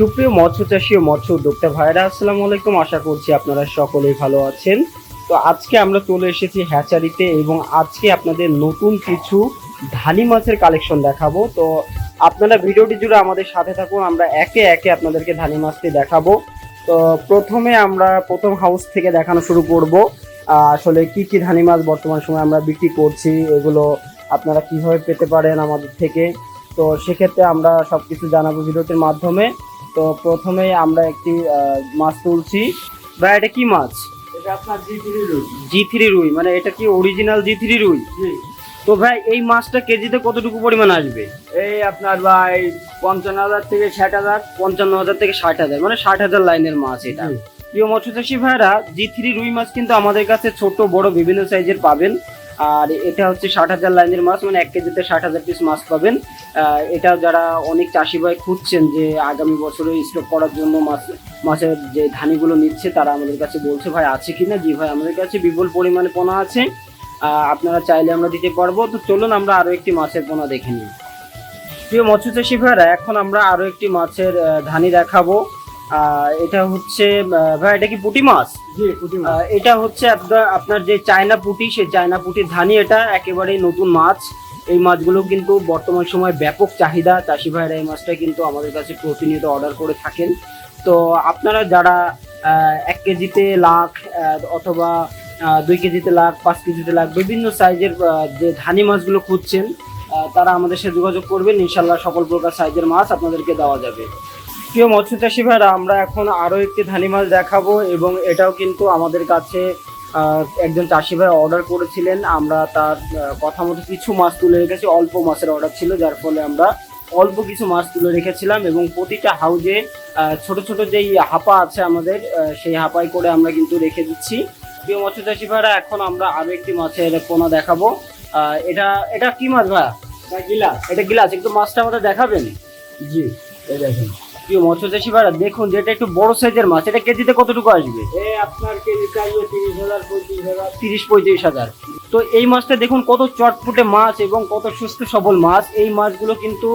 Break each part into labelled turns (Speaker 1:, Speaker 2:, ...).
Speaker 1: সুপ্রিয় মৎস্য চাষী ও মৎস্য উদ্যোক্তা ভাইরা আসসালামু আলাইকুম। আশা করছি আপনারা সকলেই ভালো আছেন। তো আজকে আমরা চলে এসেছি হ্যাচারিতে এবং আজকে আপনাদের নতুন কিছু ধানি মাছের কালেকশন দেখাবো। তো আপনারা ভিডিওটি জুড়ে আমাদের সাথে থাকুন, আমরা একে একে আপনাদেরকে ধানি মাছটি দেখাবো। তো প্রথমে আমরা প্রথম হাউস থেকে দেখানো শুরু করব। আসলে কি কি ধানি মাছ বর্তমান সময় আমরা বিক্রি করছি, এগুলো আপনারা কীভাবে পেতে পারেন আমাদের থেকে? তো সেক্ষেত্রে আমরা সব কিছু জানাব ভিডিওটির মাধ্যমে। তো প্রথমে আমরা একটি মাছ তুলছি। ভাই এটা কি মাছ?
Speaker 2: এটা আপনার জি থ্রি রুই।
Speaker 1: জি থ্রি রুই মানে এটা কি অরিজিনাল জি থ্রি রুই? তো ভাই এই মাছটা কেজিতে কতটুকু পরিমাণ আসবে?
Speaker 2: এই আপনার ভাই পঞ্চান্ন হাজার থেকে ষাট হাজার।
Speaker 1: পঞ্চান্ন হাজার থেকে ষাট হাজার মানে ষাট হাজার লাইনের মাছ এটা। প্রিয় ভাইরা জি থ্রি রুই মাছ কিন্তু আমাদের কাছে ছোট বড় বিভিন্ন সাইজের পাবেন। আর এটা হচ্ছে ষাট হাজার লাইনের মাছ মানে এক কেজিতে ষাট হাজার পিস মাছ পাবেন। এটা যারা অনেক চাষি ভাই খুঁজছেন যে আগামী বছরে স্টক করার জন্য মাছ, মাছের যে ধানিগুলো নিচ্ছে, তারা আমাদের কাছে বলছে, ভাই, আছে কি না? জি ভাই, আমাদের কাছে বিপুল পরিমাণে পোনা আছে। আপনারা চাইলে আমরা দিতে পারব। তো চলুন, আমরা আরও একটি মাছের পোনা দেখে নিই। প্রিয় মৎস্যচাষী ভাইরা, এখন আমরা আরও একটি মাছের ধানি দেখাবো। এটা হচ্ছে ভাই এটা কি পুঁটি মাছ?
Speaker 2: পুঁটি
Speaker 1: এটা হচ্ছে আপনার আপনার যে চায়না পুঁটি সেই চায়না পুঁটির ধানি এটা একেবারেই নতুন মাছ। এই মাছগুলো কিন্তু বর্তমান সময় ব্যাপক চাহিদা। চাষি ভাইরা এই মাছটা কিন্তু আমাদের কাছে প্রতিনিয়ত অর্ডার করে থাকেন। তো আপনারা যারা এক কেজিতে লাখ অথবা দুই কেজিতে লাখ পাঁচ কেজিতে লাখ বিভিন্ন সাইজের যে ধানি মাছগুলো খুঁজছেন তারা আমাদের সাথে যোগাযোগ করবেন। ইনশাল্লাহ সকল প্রকার সাইজের মাছ আপনাদেরকে দেওয়া যাবে। প্রিয় মৎস্য চাষী ভাইরা, আমরা এখন আরও একটি ধানি মাছ দেখাবো এবং এটাও কিন্তু আমাদের কাছে একজন চাষি ভাই অর্ডার করেছিলেন। আমরা তার কথা মতো কিছু মাছ তুলে রেখেছি, অল্প মাছের অর্ডার ছিল, যার ফলে আমরা অল্প কিছু মাছ তুলে রেখেছিলাম এবং প্রতিটা হাউজে ছোট ছোট যেই হাপা আছে আমাদের সেই হাপাই করে আমরা কিন্তু রেখে দিচ্ছি। প্রিয় মৎস্য চাষী ভাইরা, এখন আমরা আরও একটি মাছের পোনা দেখাবো। এটা এটা কি মাছ ভাইয়া?
Speaker 2: গিলাস।
Speaker 1: এটা গিলাস। একটু মাছটা আমাদের দেখাবেন?
Speaker 2: জি, এই দেখেন।
Speaker 1: প্রিয় মৎস্য চাষী ভাইরা দেখুন যেটা একটু বড় সাইজের মাছ। এটা কেজিতে কতটুকু আসবে?
Speaker 2: আপনার কেজি চাইলে তিরিশ হাজার পঁয়ত্রিশ হাজার।
Speaker 1: তিরিশ পঁয়ত্রিশ হাজার। তো এই মাছটা দেখুন কত চটপুটে মাছ এবং কত সুস্থ সবল মাছ। এই মাছগুলো কিন্তু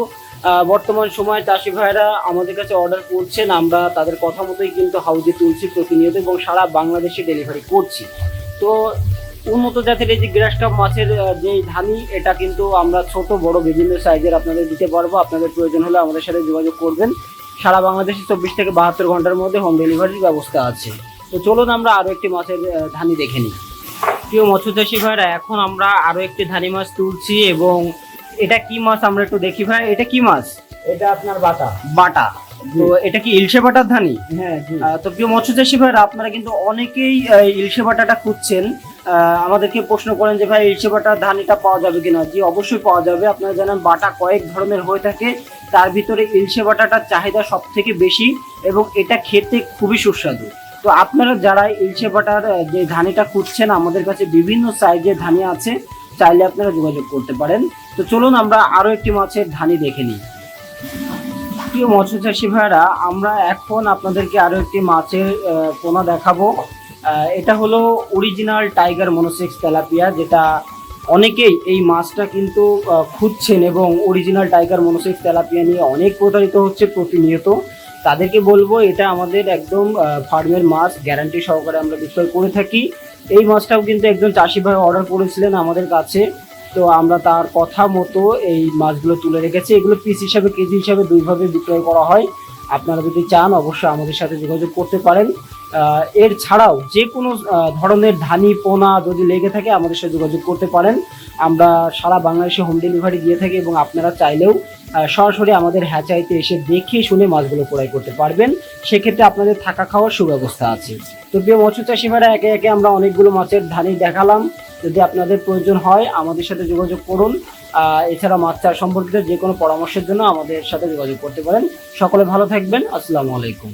Speaker 1: বর্তমান সময়ে চাষি ভাইরা আমাদের কাছে অর্ডার করছেন। আমরা তাদের কথা মতোই কিন্তু হাউজে তুলছি প্রতিনিয়ত এবং সারা বাংলাদেশে ডেলিভারি করছি। তো উন্নত জাতের এই যে গ্রাস কাপ মাছের যে ধানি এটা কিন্তু আমরা ছোট বড় বিভিন্ন সাইজের আপনাদের দিতে পারব। আপনাদের প্রয়োজন হলে আমাদের সাথে যোগাযোগ করবেন। সারা বাংলাদেশে চব্বিশ থেকে বাহাত্তর ঘণ্টার মধ্যে হোম ডেলিভারির ব্যবস্থা আছে। তো চলুন আমরা আরও একটি মাছের ধানি দেখে নিই। প্রিয় মৎস্যচাষী ভাইরা এখন আমরা আরও একটি ধানি মাছ তুলছি এবং এটা কি মাছ আমরা একটু দেখি ভাই? এটা কি মাছ?
Speaker 2: এটা আপনার বাটা।
Speaker 1: বাটা। তো এটা কি ইলশে বাটার ধানি?
Speaker 2: হ্যাঁ
Speaker 1: তো প্রিয় মৎস্যচাষী ভাইরা আপনারা কিন্তু অনেকেই ইলশে বাটাটা খুঁজছেন। আমাদেরকে প্রশ্ন করেন যে ভাই ইলশে বাটার ধানিটা পাওয়া যাবে কিনা? জি অবশ্যই পাওয়া যাবে। আপনারা জানেন বাটা কয়েক ধরনের হয়ে থাকে। তার ভিতরে ইলশে বাটাটার চাহিদা সব থেকে বেশি এবং এটা খেতে খুবই সুস্বাদু। তো আপনারা যারা ইলশে বাটার যে ধানিটা খুঁজছেন, আমাদের কাছে বিভিন্ন সাইজের ধানি আছে, চাইলে আপনারা যোগাযোগ করতে পারেন। তো চলুন আমরা আরও একটি মাছের ধানি দেখে নিই। প্রিয় মৎস্য চাষী ভাইরা আমরা এখন আপনাদেরকে আরও একটি মাছের পোনা দেখাবো। এটা হলো অরিজিনাল টাইগার মনোসেক্স তেলাপিয়া, যেটা অনেকেই এই মাছটা কিন্তু খুঁজছেন এবং অরিজিনাল টাইগার মনোসেক্স তেলাপিয়া নিয়ে অনেক প্রতারিত হচ্ছে প্রতিনিয়ত। তাদেরকে বলব, এটা আমাদের একদম ফার্মের মাছ গ্যারান্টি সহকারে আমরা বিক্রয় করে থাকি। এই মাছটাও কিন্তু একজন চাষি ভাই অর্ডার করেছিলেন আমাদের কাছে। তো আমরা তার কথা মতো এই মাছগুলো তুলে রেখেছি। এগুলো পিস হিসাবে, কেজি হিসাবে দুইভাবে বিক্রয় করা হয়। আপনারা যদি চান, অবশ্যই আমাদের সাথে যোগাযোগ করতে পারেন। এর ছাড়াও যে কোনো ধরনের ধানি, পোনা যদি লেগে থাকে, আমাদের সাথে যোগাযোগ করতে পারেন। আমরা সারা বাংলাদেশে হোম ডেলিভারি দিয়ে থাকি এবং আপনারা চাইলেও সরাসরি আমাদের হ্যাচাইতে এসে দেখে শুনে মাছগুলো ক্রয় করতে পারবেন। সেক্ষেত্রে আপনাদের থাকা খাওয়ার সুব্যবস্থা আছে। তো প্রিয় মৎস্য চাষি ভাইরা, একে একে আমরা অনেকগুলো মাছের ধানি দেখালাম। যদি আপনাদের প্রয়োজন হয়, আমাদের সাথে যোগাযোগ করুন। এছাড়া মাছ চাষ সম্পর্কিত যে কোনো পরামর্শের জন্য আমাদের সাথে যোগাযোগ করতে পারেন। সকলে ভালো থাকবেন। আসসালামু আলাইকুম।